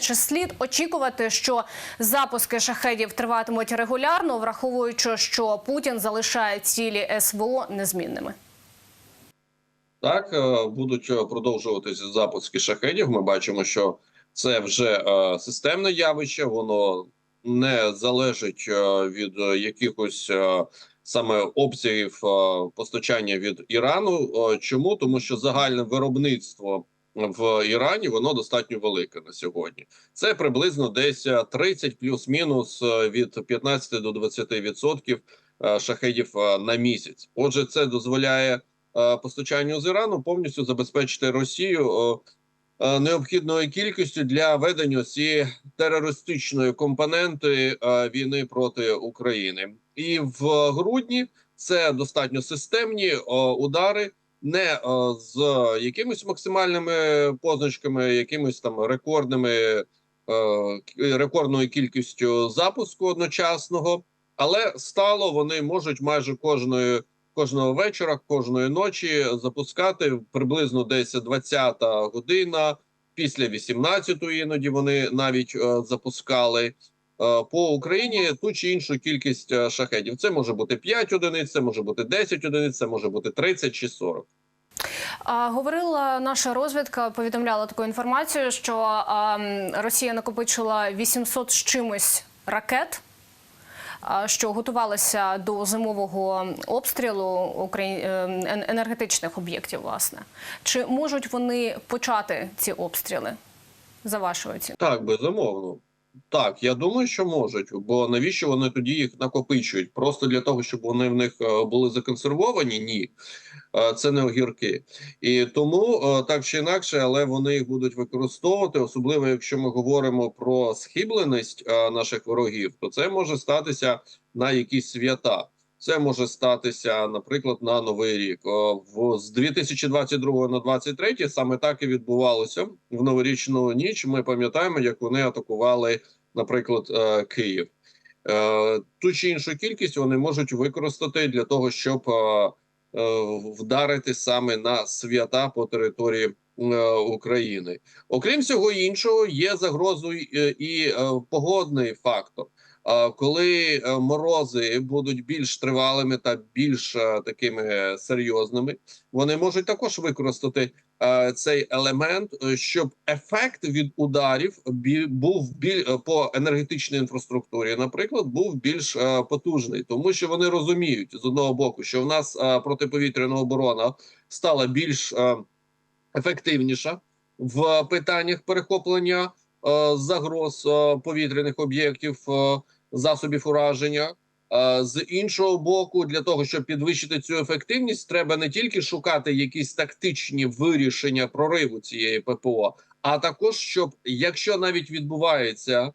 Чи слід очікувати, що запуски шахедів триватимуть регулярно, враховуючи, що Путін залишає цілі СВО незмінними? Так, е, будуть е, продовжуватися запуски шахедів. Ми бачимо, що це вже е, системне явище, воно не залежить від якихось саме обсягів постачання від Ірану. Чому? Тому що загальне виробництво в Ірані воно достатньо велике на сьогодні. Це приблизно десь е, 30 плюс-мінус е, від 15 до 20 відсотків е, шахедів е, на місяць. Отже, це дозволяє е, постачанню з Ірану повністю забезпечити Росію е, е, необхідною кількістю для ведення цієї терористичної компоненти е, війни проти України. І в грудні це достатньо системні е, удари. Не е, з якимись максимальними позначками, якимись там рекордними е, рекордною кількістю запуску одночасного, але стало вони можуть майже кожної кожного вечора, кожної ночі запускати приблизно десь 20 година, після 18 іноді вони навіть е, запускали. Е, По Україні ту чи іншу кількість е, шахедів. Це може бути 5 одиниць, це може бути 10 одиниць, це може бути 30 чи 40. А, говорила наша розвідка, повідомляла таку інформацію, що а, Росія накопичила 800 з чимось ракет. а, Що готувалися до зимового обстрілу е, енергетичних об'єктів, власне, чи можуть вони почати ці обстріли за вашою оцінкою? Так, безумовно. Так, я думаю, що можуть, бо навіщо вони тоді їх накопичують? Просто для того, щоб вони в них е, були законсервовані? Ні, Е, це не огірки. І тому е, так чи інакше, але вони їх будуть використовувати, особливо якщо ми говоримо про схибленість наших ворогів, то це може статися на якісь свята. Це може статися, наприклад, на новий рік. В з 2022 на 23 саме так і відбувалося в новорічну ніч. Ми пам'ятаємо, як вони атакували, наприклад, е, Київ. Е, Ту чи іншу кількість вони можуть використати для того, щоб е, вдарити саме на свята по території України. Окрім всього іншого, є загрозою і погодний фактор. Коли е, морози будуть більш тривалими та більш е, такими серйозними, вони можуть також використати е, цей елемент, щоб ефект від ударів був біль по енергетичній інфраструктурі, наприклад, був більш потужний, тому що вони розуміють з одного боку, що в нас протиповітряна оборона стала більш ефективніша в питаннях перехоплення загроз повітряних об'єктів, засобів ураження. З іншого боку, для того, щоб підвищити цю ефективність, треба не тільки шукати якісь тактичні вирішення прориву цієї ППО, а також щоб, якщо навіть відбувається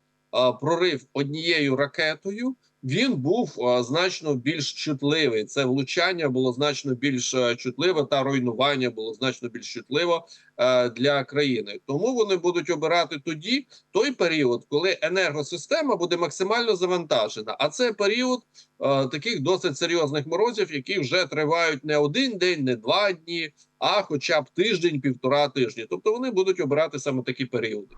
прорив однією ракетою, він був е, значно більш чутливий. Це влучання було значно більш е, чутливе, та руйнування було значно більш чутливо е, для країни. Тому вони будуть обирати тоді той період, коли енергосистема буде максимально завантажена. А це період таких досить серйозних морозів, які вже тривають не один день, не два дні, а хоча б тиждень, півтора тижні. Тобто вони будуть обирати саме такі періоди.